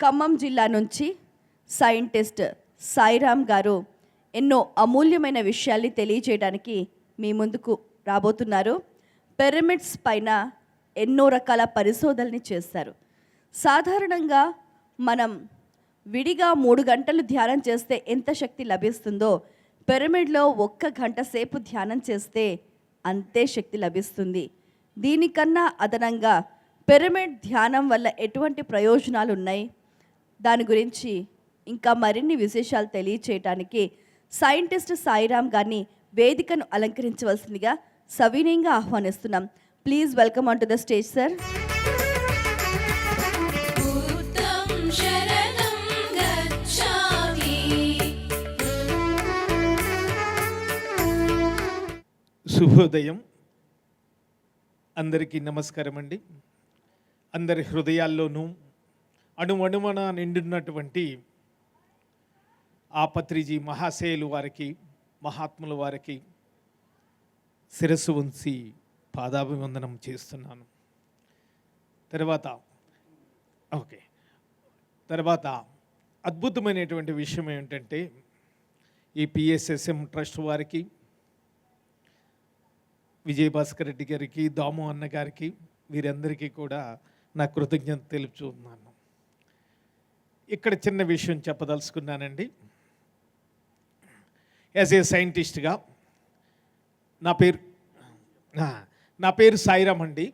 ఖమ్మం జిల్లా నుంచి సైంటిస్ట్ సాయిరామ్ గారు ఎన్నో అమూల్యమైన విషయాల్ని తెలియజేయడానికి మీ ముందుకు రాబోతున్నారు. పిరమిడ్స్ పైన ఎన్నో రకాల పరిశోధనని చేస్తారు సాధారణంగా మనం విడిగా మూడు గంటలు ధ్యానం చేస్తే ఎంత శక్తి లభిస్తుందో పిరమిడ్లో ఒక్క గంట సేపు ధ్యానం చేస్తే అంతే శక్తి లభిస్తుంది. దీనికన్నా అదనంగా పిరమిడ్ ధ్యానం వల్ల ఎటువంటి ప్రయోజనాలు ఉన్నాయి దాని గురించి ఇంకా మరిన్ని విశేషాలు తెలియచేయటానికి సైంటిస్ట్ సాయిరామ్ గారిని వేదికను అలంకరించవలసిందిగా సవినయంగా ఆహ్వానిస్తున్నాం. Please welcome on to the stage sir. భూతం శరణం గచ్ఛామి శుభోదయం. అందరికీ నమస్కారం అండి అందరి హృదయాల్లోనూ అణువణుమన నిండున్నటువంటి ఆపత్రిజీ మహాశయులు వారికి మహాత్ముల వారికి శిరస్సు ఉంచి పాదాభివందనం చేస్తున్నాను. తర్వాత ఓకే. తర్వాత అద్భుతమైనటువంటి విషయం ఏమిటంటే ఈ పిఎస్ఎస్ఎం ట్రస్ట్ వారికి విజయభాస్కర్ రెడ్డి గారికి దాము అన్న గారికి వీరందరికీ కూడా నా కృతజ్ఞత తెలుపుతున్నాను. ఇక్కడ చిన్న విషయం చెప్పదలుచుకున్నానండి. యాజ్ ఏ సైంటిస్ట్గా నా పేరు నా పేరు సాయిరామ్ అండి.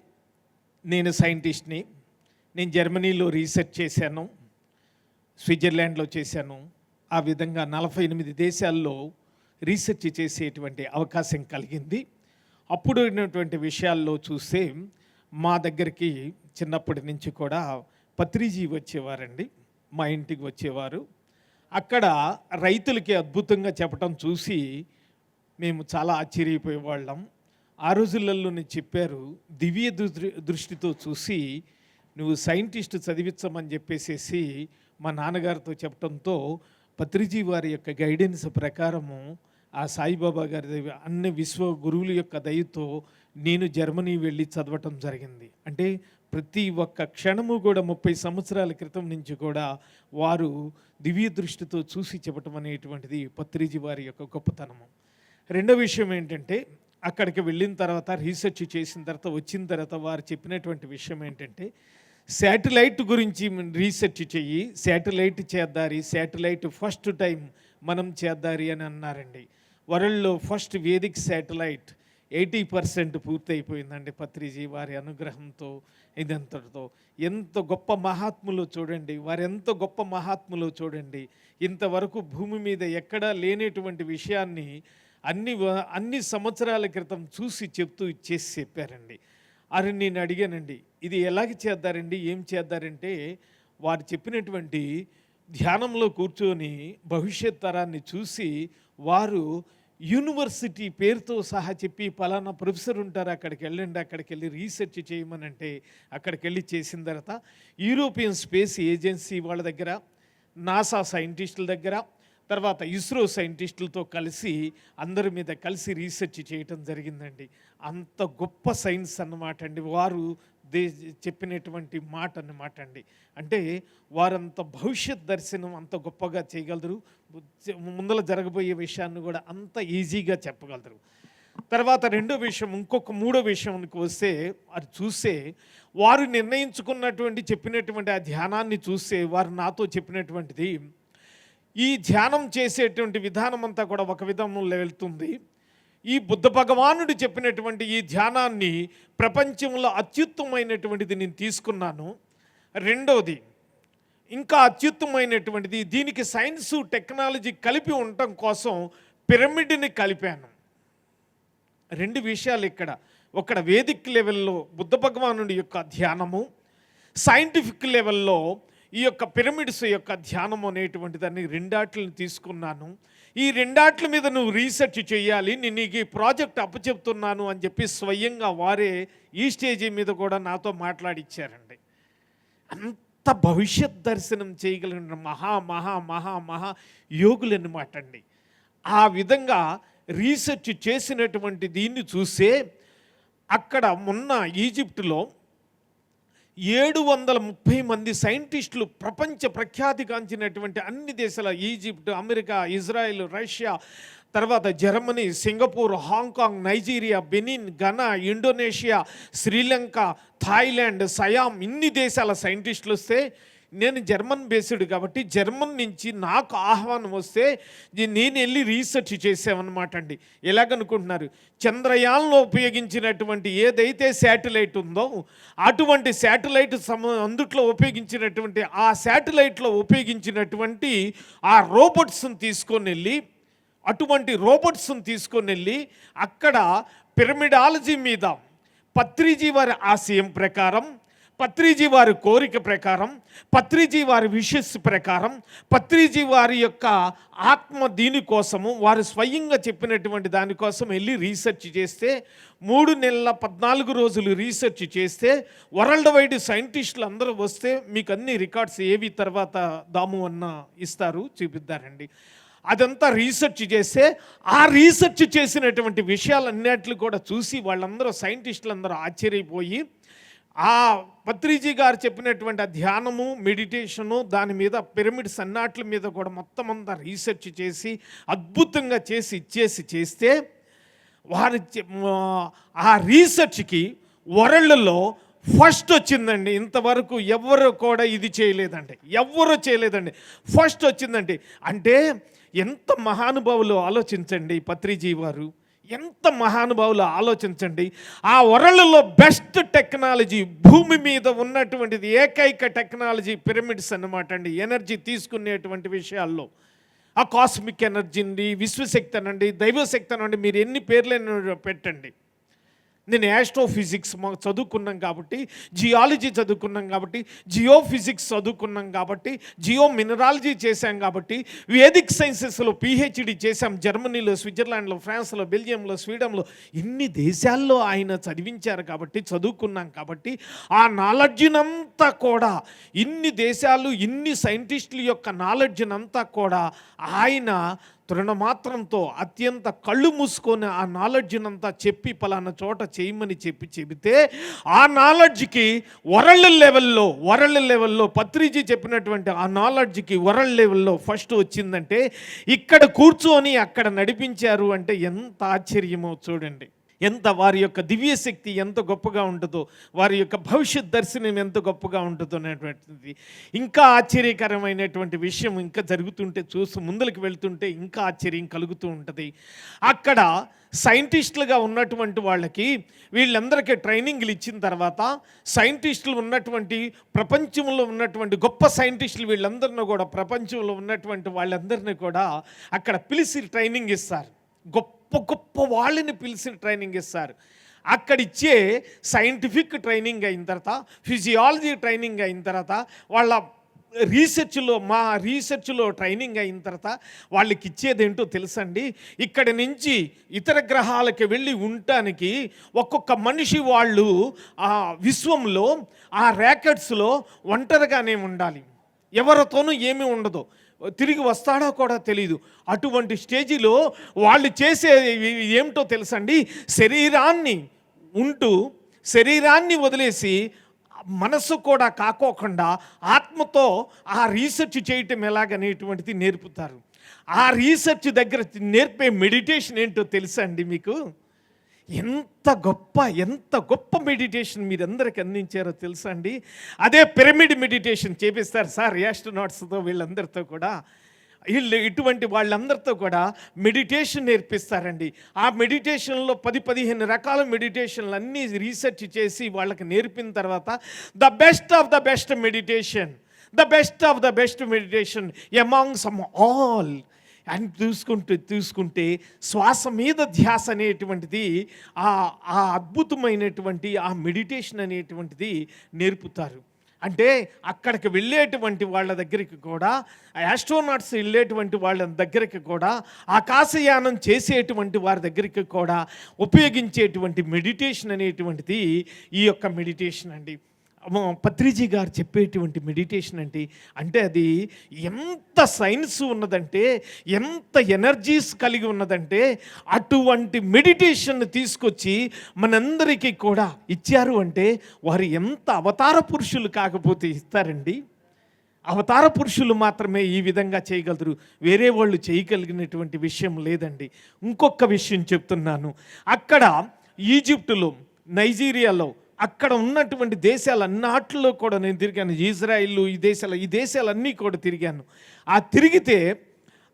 నేను సైంటిస్ట్ని. నేను జర్మనీలో రీసెర్చ్ చేశాను. స్విట్జర్లాండ్లో చేశాను. ఆ విధంగా నలభై ఎనిమిది దేశాల్లో రీసెర్చ్ చేసేటువంటి అవకాశం కలిగింది. అప్పుడు ఉన్నటువంటి విషయాల్లో చూస్తే మా దగ్గరికి చిన్నప్పటి నుంచి కూడా పత్రిజీ వచ్చేవారండి. మా ఇంటికి వచ్చేవారు. అక్కడ రైతులకి అద్భుతంగా చెప్పటం చూసి మేము చాలా ఆశ్చర్యపోయేవాళ్ళం. ఆ రోజులలోనే చెప్పారు దివ్య దృ- దృష్టితో చూసి నువ్వు సైంటిస్ట్ చదివించమని చెప్పేసేసి మా నాన్నగారితో చెప్పడంతో పత్రిజీ వారి యొక్క గైడెన్స్ ప్రకారము ఆ సాయిబాబా గారి అన్ని విశ్వ గురువుల యొక్క దయతో నేను జర్మనీ వెళ్ళి చదవటం జరిగింది. అంటే ప్రతి ఒక్క క్షణము కూడా ముప్పై సంవత్సరాల క్రితం నుంచి కూడా వారు దివ్య దృష్టితో చూసి చెప్పటం అనేటువంటిది పత్రిజీ వారి యొక్క గొప్పతనము. రెండో విషయం ఏంటంటే అక్కడికి వెళ్ళిన తర్వాత రీసెర్చ్ చేసిన తర్వాత వచ్చిన తర్వాత వారు చెప్పినటువంటి విషయం ఏంటంటే శాటిలైట్ గురించి రీసెర్చ్ చెయ్యి శాటిలైట్ చేద్దారి శాటిలైట్ ఫస్ట్ టైం మనం చేద్దారి అని అన్నారండి. వరల్డ్లో first vedic satellite eighty percent పూర్తయిపోయిందండి Patriji వారి అనుగ్రహంతో ఇదంతటితో. ఎంత గొప్ప మహాత్ములు చూడండి వారు ఎంత గొప్ప మహాత్ములు చూడండి. ఇంతవరకు భూమి మీద ఎక్కడా లేనటువంటి విషయాన్ని అన్ని అన్ని సంవత్సరాల క్రితం చూసి చెప్తూ ఇచ్చేసి చెప్పారండి. అని నేను అడిగానండి ఇది ఎలాగ చేద్దారండి ఏం చేద్దారంటే వారు చెప్పినటువంటి ధ్యానంలో కూర్చొని భవిష్యత్ తరాన్ని చూసి వారు యూనివర్సిటీ పేరుతో సహా చెప్పి పలానా ప్రొఫెసర్ ఉంటారు అక్కడికి వెళ్ళండి అక్కడికి వెళ్ళి రీసెర్చ్ చేయమనంటే అక్కడికి వెళ్ళి చేసిన తర్వాత యూరోపియన్ స్పేస్ ఏజెన్సీ వాళ్ళ దగ్గర నాసా సైంటిస్టుల దగ్గర తర్వాత ఇస్రో సైంటిస్టులతో కలిసి అందరి మీద కలిసి రీసెర్చ్ చేయటం జరిగిందండి. అంత గొప్ప సైన్స్ అన్నమాట అండి. వారు దే చెప్పినటువంటి మాట అన్నమాట అండి. అంటే వారంత భవిష్యత్ దర్శనం అంత గొప్పగా చేయగలరు. ముందర జరగబోయే విషయాన్ని కూడా అంత ఈజీగా చెప్పగలరు. తర్వాత రెండో విషయం ఇంకొక మూడో విషయానికి వస్తే అది చూస్తే వారు నిర్ణయించుకున్నటువంటి చెప్పినటువంటి ఆ ధ్యానాన్ని చూస్తే వారు నాతో చెప్పినటువంటిది ఈ ధ్యానం చేసేటువంటి విధానం అంతా కూడా ఒక విధంలో వెళ్తుంది. ఈ బుద్ధ భగవానుడు చెప్పినటువంటి ఈ ధ్యానాన్ని ప్రపంచంలో అత్యుత్తమైనటువంటిది నేను తీసుకున్నాను. రెండవది ఇంకా అత్యుత్తమైనటువంటిది దీనికి సైన్సు టెక్నాలజీ కలిపి ఉండటం కోసం పిరమిడ్ని కలిపాను. రెండు విషయాలు ఇక్కడ. ఒకడ వేదిక్ లెవెల్లో బుద్ధ భగవానుడి యొక్క ధ్యానము సైంటిఫిక్ లెవెల్లో ఈ యొక్క పిరమిడ్స్ యొక్క ధ్యానం అనేటువంటి దాన్ని రెండాట్లను తీసుకున్నాను. ఈ రెండాట్ల మీద నువ్వు రీసెర్చ్ చేయాలి నేను నీకు ఈ ప్రాజెక్ట్ అప్పచెప్తున్నాను అని చెప్పి స్వయంగా వారే ఈ స్టేజీ మీద కూడా నాతో మాట్లాడిచ్చారండి. అంత భవిష్యత్ దర్శనం చేయగలిగిన మహా మహా మహా మహా యోగులు అన్నమాట అండి ఆ విధంగా రీసెర్చ్ చేసినటువంటి దీన్ని చూసే అక్కడ ఉన్న ఈజిప్టులో ఏడు వందల ముప్పై మంది సైంటిస్టులు ప్రపంచ ప్రఖ్యాతిగాంచినటువంటి అన్ని దేశాల ఈజిప్ట్ అమెరికా ఇజ్రాయెల్ రష్యా తర్వాత Germany Singapore Hong Kong Nigeria Benin Ghana Indonesia Sri Lanka Thailand Siam ఇన్ని దేశాల సైంటిస్టులు వస్తే నేను జర్మన్ బేస్డ్ కాబట్టి జర్మన్ నుంచి నాకు ఆహ్వానం వస్తే నేను వెళ్ళి రీసెర్చ్ చేసామన్నమాట అండి. ఎలాగనుకుంటున్నారు? చంద్రయాన్లో ఉపయోగించినటువంటి ఏదైతే శాటిలైట్ ఉందో అటువంటి శాటిలైట్ సమ అందుట్లో ఉపయోగించినటువంటి ఆ శాటిలైట్లో ఉపయోగించినటువంటి ఆ రోబోట్స్ని తీసుకొని వెళ్ళి అటువంటి రోబోట్స్ని తీసుకొని వెళ్ళి అక్కడ పిరమిడాలజీ మీద పత్రిజీ వారి ఆశయం ప్రకారం పత్రిజీ వారి కోరిక ప్రకారం పత్రిజీ వారి విషెస్ ప్రకారం పత్రిజీ వారి యొక్క ఆత్మ దీనికోసము వారు స్వయంగా చెప్పినటువంటి దానికోసం వెళ్ళి రీసెర్చ్ చేస్తే మూడు నెలల పద్నాలుగు రోజులు రీసెర్చ్ చేస్తే వరల్డ్ వైడ్ సైంటిస్టులు అందరూ వస్తే మీకు అన్ని రికార్డ్స్ ఏవి తర్వాత దాము అన్న ఇస్తారు చూపిద్దారండి. అదంతా రీసెర్చ్ చేస్తే ఆ రీసెర్చ్ చేసినటువంటి విషయాలన్నిట్లు కూడా చూసి వాళ్ళందరూ సైంటిస్టులు అందరూ ఆశ్చర్యపోయి ఆ పత్రిజీ గారు చెప్పినటువంటి ఆ ధ్యానము మెడిటేషను దాని మీద పిరమిడ్ సన్నాట్ల మీద కూడా మొత్తం అంతా రీసెర్చ్ చేసి అద్భుతంగా చేసి ఇచ్చేసి చేస్తే వారి ఆ రీసెర్చ్కి వరల్డ్లో ఫస్ట్ వచ్చిందండి. ఇంతవరకు ఎవరు కూడా ఇది చేయలేదండి. ఎవ్వరు చేయలేదండి. ఫస్ట్ వచ్చిందండి. అంటే ఎంత మహానుభావులు ఆలోచించండి పత్రిజీ వారు. ఎంత మహానుభావులు ఆలోచించండి? ఆ వరల్డ్లో బెస్ట్ టెక్నాలజీ భూమి మీద ఉన్నటువంటిది ఏకైక టెక్నాలజీ పిరమిడ్స్ అన్నమాట అండి. ఎనర్జీ తీసుకునేటువంటి విషయాల్లో. ఆ కాస్మిక్ ఎనర్జీని విశ్వశక్తి అనండి దైవశక్తి అనండి మీరు ఎన్ని పేర్లైనా పెట్టండి. నేను యాస్ట్రోఫిజిక్స్ మాకు చదువుకున్నాం కాబట్టి జియాలజీ చదువుకున్నాం కాబట్టి జియో ఫిజిక్స్ చదువుకున్నాం కాబట్టి జియో మినరాలజీ చేశాం కాబట్టి వేదిక్ సైన్సెస్లో పిహెచ్డి చేశాం జర్మనీలో స్విట్జర్లాండ్లో ఫ్రాన్స్లో బెల్జియంలో స్వీడన్లో ఇన్ని దేశాల్లో ఆయన చదివించారు కాబట్టి చదువుకున్నాం కాబట్టి ఆ నాలెడ్జినంతా కూడా ఇన్ని దేశాలు ఇన్ని సైంటిస్టుల యొక్క నాలెడ్జినంతా కూడా ఆయన తృణమాత్రంతో అత్యంత కళ్ళు మూసుకొని ఆ నాలెడ్జ్నంతా చెప్పి పలానా చోట చేయమని చెప్పి చెబితే ఆ నాలెడ్జ్కి వరల్డ్ లెవెల్లో వరల్డ్ లెవెల్లో పత్రిజీ చెప్పినటువంటి ఆ నాలెడ్జ్కి వరల్డ్ లెవెల్లో ఫస్ట్ వచ్చిందంటే ఇక్కడ కూర్చొని అక్కడ నడిపించారు అంటే ఎంత ఆశ్చర్యమో చూడండి. ఎంత వారి యొక్క దివ్యశక్తి ఎంత గొప్పగా ఉంటుందో వారి యొక్క భవిష్యత్ దర్శనం ఎంత గొప్పగా ఉంటుందో అనేటువంటిది. ఇంకా ఆశ్చర్యకరమైనటువంటి విషయం ఇంకా జరుగుతుంటే చూసి ముందుకు వెళ్తుంటే ఇంకా ఆశ్చర్యం కలుగుతూ ఉంటుంది. అక్కడ సైంటిస్టులుగా ఉన్నటువంటి వాళ్ళకి వీళ్ళందరికీ ట్రైనింగ్లు ఇచ్చిన తర్వాత సైంటిస్టులు ఉన్నటువంటి ప్రపంచంలో ఉన్నటువంటి గొప్ప సైంటిస్టులు వీళ్ళందరినీ కూడా ప్రపంచంలో ఉన్నటువంటి వాళ్ళందరినీ కూడా అక్కడ పిలిచి ట్రైనింగ్ ఇస్తారు. గొప్ప గొప్ప గొప్ప వాళ్ళని పిలిచి ట్రైనింగ్ ఇస్తారు. అక్కడిచ్చే సైంటిఫిక్ ట్రైనింగ్ అయిన తర్వాత ఫిజియాలజీ ట్రైనింగ్ అయిన తర్వాత వాళ్ళ రీసెర్చ్లో మా రీసెర్చ్లో ట్రైనింగ్ అయిన తర్వాత వాళ్ళకి ఇచ్చేది ఏంటో తెలుసండి? ఇక్కడి నుంచి ఇతర గ్రహాలకి వెళ్ళి ఉండటానికి ఒక్కొక్క మనిషి వాళ్ళు ఆ విశ్వంలో ఆ ర్యాకెట్స్లో ఒంటరిగానే ఉండాలి. ఎవరితోనూ ఏమీ ఉండదు. తిరిగి వస్తాడో కూడా తెలియదు అటువంటి స్టేజిలో వాళ్ళు చేసే ఏమిటో తెలుసండి? శరీరాన్ని ఉంటూ శరీరాన్ని వదిలేసి మనస్సు కూడా కాకోకుండా ఆత్మతో ఆ రీసెర్చ్ చేయటం ఎలాగనేటువంటిది నేర్పుతారు. ఆ రీసెర్చ్ దగ్గర నేర్పే మెడిటేషన్ ఏంటో తెలుసా అండి మీకు? ఎంత గొప్ప ఎంత గొప్ప మెడిటేషన్ మీరందరికి అందించారో తెలుసా అండి? అదే పిరమిడ్ మెడిటేషన్ చేపిస్తారు సార్ యాస్ట్రోనాట్స్తో వీళ్ళందరితో కూడా. వీళ్ళు ఇటువంటి వాళ్ళందరితో కూడా మెడిటేషన్ నేర్పిస్తారండి. ఆ మెడిటేషన్లో పది పదిహేను రకాల మెడిటేషన్లు అన్నీ రీసెర్చ్ చేసి వాళ్ళకి నేర్పిన తర్వాత the best of the best meditation the best of the best meditation among some all అని చూసుకుంటూ చూసుకుంటే శ్వాస మీద ధ్యాస అనేటువంటిది ఆ ఆ అద్భుతమైనటువంటి ఆ మెడిటేషన్ అనేటువంటిది నేర్పుతారు. అంటే అక్కడికి వెళ్ళేటువంటి వాళ్ళ దగ్గరికి కూడా యాస్ట్రోనాట్స్ వెళ్ళేటువంటి వాళ్ళ దగ్గరికి కూడా ఆకాశయానం చేసేటువంటి వారి దగ్గరికి కూడా ఉపయోగించేటువంటి మెడిటేషన్ అనేటువంటిది ఈ యొక్క మెడిటేషన్ అండి. పత్రిజీ గారు చెప్పేటువంటి మెడిటేషన్ అంటే అంటే అది ఎంత సైన్స్ ఉన్నదంటే ఎంత ఎనర్జీస్ కలిగి ఉన్నదంటే అటువంటి మెడిటేషన్ తీసుకొచ్చి మనందరికీ కూడా ఇచ్చారు అంటే వారు ఎంత అవతార పురుషులు కాకపోతే ఇస్తారండి? అవతార పురుషులు మాత్రమే ఈ విధంగా చేయగలరు. వేరే వాళ్ళు చేయగలిగినటువంటి విషయం లేదండి. ఇంకొక విషయం చెప్తున్నాను. అక్కడ ఈజిప్టులో నైజీరియాలో అక్కడ ఉన్నటువంటి దేశాలన్నిటిలో కూడా నేను తిరిగాను. ఇజ్రాయిల్ ఈ దేశాలు ఈ దేశాలన్నీ కూడా తిరిగాను. ఆ తిరిగితే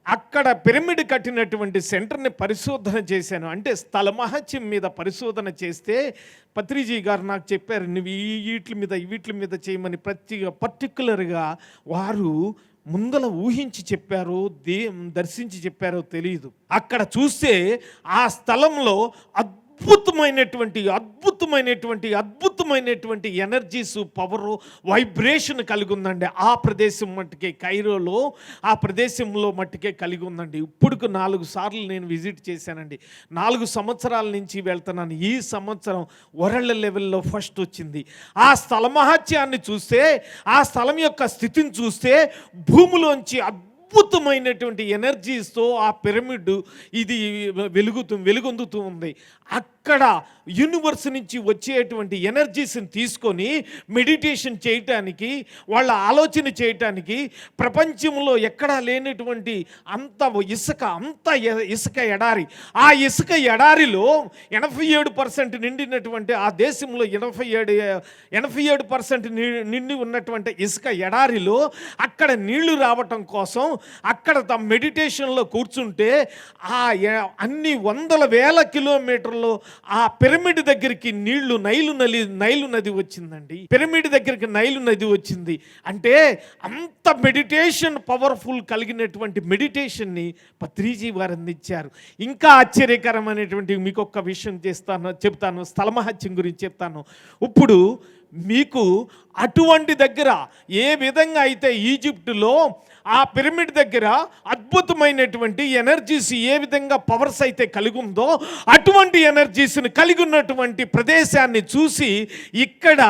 అక్కడ పిరమిడ్ కట్టినటువంటి సెంటర్ని పరిశోధన చేశాను. అంటే స్థల మహత్యం మీద పరిశోధన చేస్తే పత్రిజీ గారు నాకు చెప్పారు నువ్వు ఈ వీటి మీద వీటి మీద చేయమని ప్రతి పర్టికులర్గా వారు ముందల ఊహించి చెప్పారో దే దర్శించి చెప్పారో తెలియదు అక్కడ చూస్తే ఆ స్థలంలో అద్భుతమైనటువంటి అద్భుతమైనటువంటి అద్భుతమైనటువంటి ఎనర్జీస్ పవరు వైబ్రేషన్ కలిగి ఉందండి ఆ ప్రదేశం మట్టుకే కైరోలో ఆ ప్రదేశంలో మట్టుకే కలిగి ఉందండి ఇప్పుడుకు నాలుగు సార్లు నేను విజిట్ చేశానండి. నాలుగు సంవత్సరాల నుంచి వెళ్తున్నాను. ఈ సంవత్సరం వరల్డ్ లెవెల్లో ఫస్ట్ వచ్చింది. ఆ స్థల మహత్యాన్ని చూస్తే ఆ స్థలం యొక్క స్థితిని చూస్తే భూమిలోంచి అద్భుతమైనటువంటి ఎనర్జీస్తో ఆ పిరమిడ్ ఇది వెలుగుతూ వెలుగొందుతూ ఉంది. అక్కడ యూనివర్స్ నుంచి వచ్చేటువంటి ఎనర్జీస్ని తీసుకొని మెడిటేషన్ చేయటానికి వాళ్ళ ఆలోచన చేయటానికి ప్రపంచంలో ఎక్కడా లేనటువంటి అంత ఇసుక అంత ఇసుక ఎడారి. ఆ ఇసుక ఎడారిలో ఎనభై ఏడు పర్సెంట్ నిండినటువంటి ఆ దేశంలో ఎనభై ఏడు ఎనభై ఏడు పర్సెంట్ నిండి ఉన్నటువంటి ఇసుక ఎడారిలో అక్కడ నీళ్ళు రావటం కోసం అక్కడ తమ మెడిటేషన్లో కూర్చుంటే ఆ అన్ని వందల వేల కిలోమీటర్లు ఆ పిరమిడ్ దగ్గరికి నీళ్ళు నైలు నలి నైలు నది వచ్చిందండి. పిరమిడ్ దగ్గరికి నైలు నది వచ్చింది. అంటే అంత మెడిటేషన్ పవర్ఫుల్ కలిగినటువంటి మెడిటేషన్ని పత్రిజీ వారు అందించారు. ఇంకా ఆశ్చర్యకరమైనటువంటి మీకు ఒక్క విషయం చేస్తాను చెప్తాను స్థలమహత్యం గురించి చెప్తాను. ఇప్పుడు మీకు అటువంటి దగ్గర ఏ విధంగా అయితే ఈజిప్టులో ఆ పిరమిడ్ దగ్గర అద్భుతమైనటువంటి ఎనర్జీస్ ఏ విధంగా పవర్స్ అయితే కలిగి ఉందో అటువంటి ఎనర్జీస్ని కలిగి ఉన్నటువంటి ప్రదేశాన్ని చూసి ఇక్కడ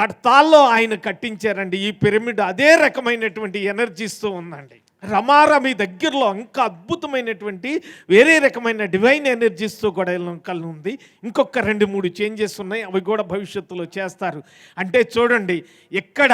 కడతాల్లో ఆయన కట్టించారండి. ఈ పిరమిడ్ అదే రకమైనటువంటి ఎనర్జీస్తో ఉందండి. రమారమి దగ్గరలో ఇంకా అద్భుతమైనటువంటి వేరే రకమైన డివైన్ ఎనర్జీస్తో కూడా కలిగి ఉంది. ఇంకొక రెండు మూడు చేంజెస్ ఉన్నాయి. అవి కూడా భవిష్యత్తులో చేస్తారు. అంటే చూడండి ఎక్కడ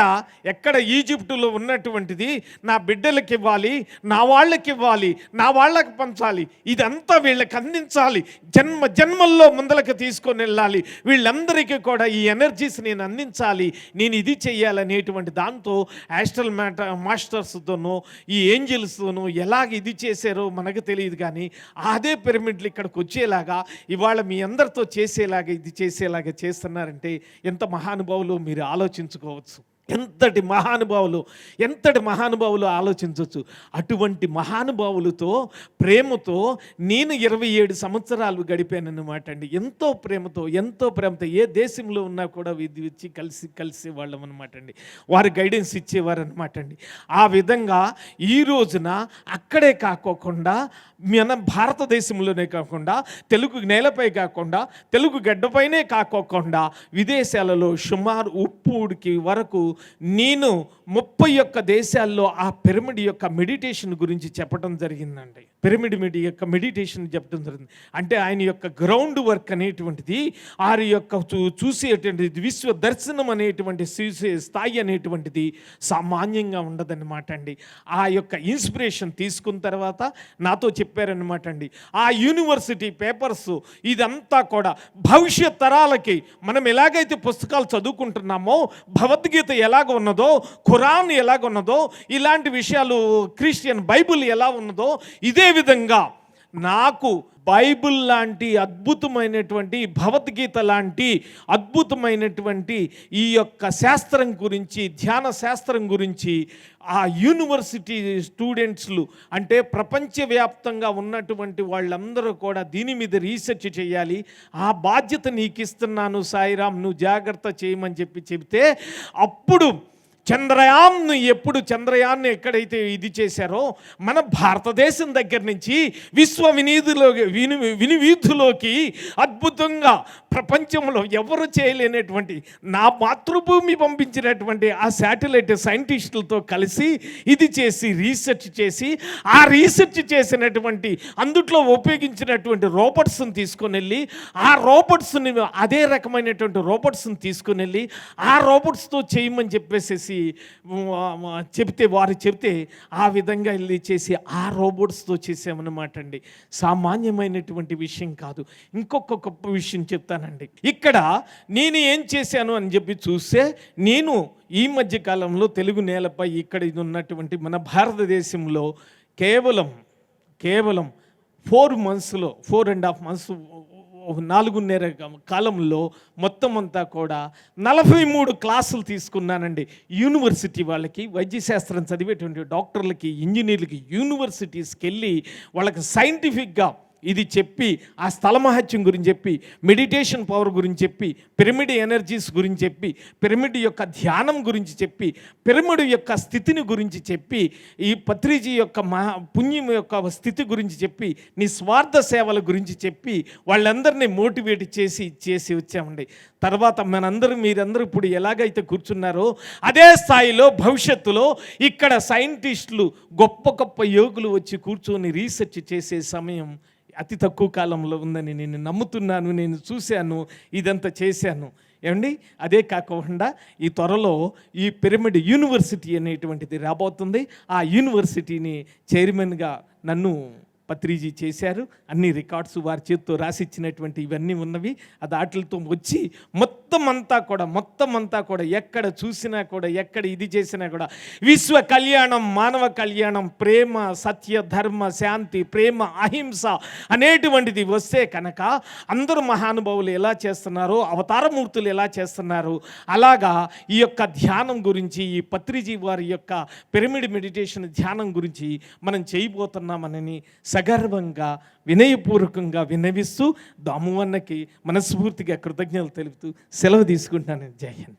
ఎక్కడ ఈజిప్టులో ఉన్నటువంటిది నా బిడ్డలకి ఇవ్వాలి నా వాళ్ళకి ఇవ్వాలి నా వాళ్ళకి పంచాలి ఇదంతా వీళ్ళకి అందించాలి జన్మ జన్మల్లో ముందలకు తీసుకొని వెళ్ళాలి వీళ్ళందరికీ కూడా ఈ ఎనర్జీస్ నేను అందించాలి నేను ఇది చెయ్యాలనేటువంటి దాంతో యాస్ట్రల్ మ్యాటర్ మాస్టర్స్తోనో ఈ ఏంజల్స్తోనో ఎలాగ ఇది చేశారో మనకు తెలియదు కానీ అదే పిరమిడ్లు ఇక్కడికి వచ్చేలాగా ఇవాళ మీ అందరితో చేసేలాగా ఇది చేసేలాగా చేస్తున్నారంటే ఎంత మహానుభావులు మీరు ఆలోచించుకోవచ్చు. ఎంతటి మహానుభావులు ఎంతటి మహానుభావులు ఆలోచించవచ్చు అటువంటి మహానుభావులతో ప్రేమతో నేను ఇరవై ఏడు సంవత్సరాలు గడిపానన్నమాట అండి. ఎంతో ప్రేమతో ఎంతో ప్రేమతో ఏ దేశంలో ఉన్నా కూడా ఇది వచ్చి కలిసి కలిసి వాళ్ళం అనమాట అండి. వారు గైడెన్స్ ఇచ్చేవారు అనమాట అండి. ఆ విధంగా ఈ రోజున అక్కడే కాకోకుండా మన భారతదేశంలోనే కాకుండా తెలుగు నేలపై కాకుండా తెలుగు గడ్డపైనే కాకోకుండా విదేశాలలో సుమారు ఉప్పుడికి వరకు నేను ముప్పై ఒక్క దేశాల్లో ఆ పిరమిడ్ యొక్క మెడిటేషన్ గురించి చెప్పడం జరిగిందండి. పిరమిడ్ మీడి యొక్క మెడిటేషన్ చెప్పడం జరిగింది. అంటే ఆయన యొక్క గ్రౌండ్ వర్క్ అనేటువంటిది వారి యొక్క చూ- చూసేటువంటిది విశ్వ దర్శనం అనేటువంటి చూసే స్థాయి అనేటువంటిది సామాన్యంగా ఉండదన్నమాట అండి. ఆ యొక్క ఇన్స్పిరేషన్ తీసుకున్న తర్వాత నాతో చెప్పారనమాట అండి. ఆ యూనివర్సిటీ పేపర్స్ ఇదంతా కూడా భవిష్యత్ తరాలకి మనం ఎలాగైతే పుస్తకాలు చదువుకుంటున్నామో భగవద్గీత ఎలాగ ఉన్నదో ఖురాన్ ఎలాగ ఉన్నదో ఇలాంటి విషయాలు క్రిస్టియన్ బైబిల్ ఎలా ఉన్నదో ఇదే విధంగా నాకు బైబిల్ లాంటి అద్భుతమైనటువంటి భగవద్గీత లాంటి అద్భుతమైనటువంటి ఈ యొక్క శాస్త్రం గురించి ధ్యాన శాస్త్రం గురించి ఆ యూనివర్సిటీ స్టూడెంట్స్లు అంటే ప్రపంచవ్యాప్తంగా ఉన్నటువంటి వాళ్ళందరూ కూడా దీని మీద రీసెర్చ్ చేయాలి. ఆ బాధ్యత నీకు ఇస్తున్నాను సాయిరామ్ నువ్వు జాగ్రత్త చేయమని చెప్పి చెబితే అప్పుడు చంద్రయాన్ ఎప్పుడు చంద్రయాన్ ఎక్కడైతే ఇది చేశారో మన భారతదేశం దగ్గర నుంచి విశ్వ వినీధిలో విని వినివీధులోకి అద్భుతంగా ప్రపంచంలో ఎవరు చేయలేనటువంటి నా మాతృభూమి పంపించినటువంటి ఆ శాటిలైట్ సైంటిస్టులతో కలిసి ఇది చేసి రీసెర్చ్ చేసి ఆ రీసెర్చ్ చేసినటువంటి అందుట్లో ఉపయోగించినటువంటి రోబోట్స్ని తీసుకొని వెళ్ళి ఆ రోబోట్స్ని అదే రకమైనటువంటి రోబోట్స్ని తీసుకుని వెళ్ళి ఆ రోబోట్స్తో చేయమని చెప్పేసేసి చెప్తే వారు చెప్తే ఆ విధంగా వెళ్ళి చేసి ఆ రోబోట్స్తో చేసామన్నమాట అండి. సామాన్యమైనటువంటి విషయం కాదు. ఇంకొక గొప్ప విషయం చెప్తానండి ఇక్కడ నేను ఏం చేశాను అని చెప్పి చూస్తే నేను ఈ మధ్య కాలంలో తెలుగు నేలపై ఇక్కడ ఇది ఉన్నటువంటి మన భారతదేశంలో కేవలం కేవలం ఫోర్ మంత్స్లో ఫోర్ అండ్ హాఫ్ మంత్స్ నాలుగున్నర కాలంలో మొత్తం అంతా కూడా నలభై మూడు క్లాసులు తీసుకున్నానండి. యూనివర్సిటీ వాళ్ళకి వైద్యశాస్త్రం చదివేటువంటి డాక్టర్లకి ఇంజనీర్లకి యూనివర్సిటీస్కి వెళ్ళి వాళ్ళకి సైంటిఫిక్గా ఇది చెప్పి ఆ స్థల మహత్యం గురించి చెప్పి మెడిటేషన్ పవర్ గురించి చెప్పి పిరమిడ్ ఎనర్జీస్ గురించి చెప్పి పిరమిడ్ యొక్క ధ్యానం గురించి చెప్పి పిరమిడ్ యొక్క స్థితిని గురించి చెప్పి ఈ పత్రిజీ యొక్క మహా పుణ్యం యొక్క స్థితి గురించి చెప్పి నిస్వార్థ సేవల గురించి చెప్పి వాళ్ళందరినీ మోటివేట్ చేసి చేసి వచ్చామండి. తర్వాత మనందరూ మీరందరూ ఇప్పుడు ఎలాగైతే కూర్చున్నారో అదే స్థాయిలో భవిష్యత్తులో ఇక్కడ సైంటిస్టులు గొప్ప గొప్ప యోగులు వచ్చి కూర్చొని రీసెర్చ్ చేసే సమయం అతి తక్కువ కాలంలో ఉందని నేను నమ్ముతున్నాను నేను చూశాను ఇదంతా చేశాను. ఏమండి? అదే కాకుండా ఈ త్వరలో ఈ పిరమిడ్ యూనివర్సిటీ అనేటువంటిది రాబోతుంది. ఆ యూనివర్సిటీని చైర్మన్గా నన్ను పత్రిజీ చేశారు. అన్ని రికార్డ్స్ వారి చేతితో రాసిచ్చినటువంటి ఇవన్నీ ఉన్నవి. అది వాటితో వచ్చి మొత్తం అంతా కూడా మొత్తం అంతా కూడా ఎక్కడ చూసినా కూడా ఎక్కడ ఇది చేసినా కూడా విశ్వ కళ్యాణం మానవ కళ్యాణం ప్రేమ సత్య ధర్మ శాంతి ప్రేమ అహింస అనేటువంటిది వస్తే కనుక అందరూ మహానుభావులు ఎలా చేస్తున్నారో అవతారమూర్తులు ఎలా చేస్తున్నారు అలాగా ఈ యొక్క ధ్యానం గురించి ఈ పత్రిజీ వారి యొక్క పిరమిడ్ మెడిటేషన్ ధ్యానం గురించి మనం చేయబోతున్నామనని సగర్వంగా వినయపూర్వకంగా విన్నవిస్తూ దామువన్నకి మనస్ఫూర్తిగా కృతజ్ఞతలు తెలుపుతూ సెలవు తీసుకుంటున్నాను. జయన్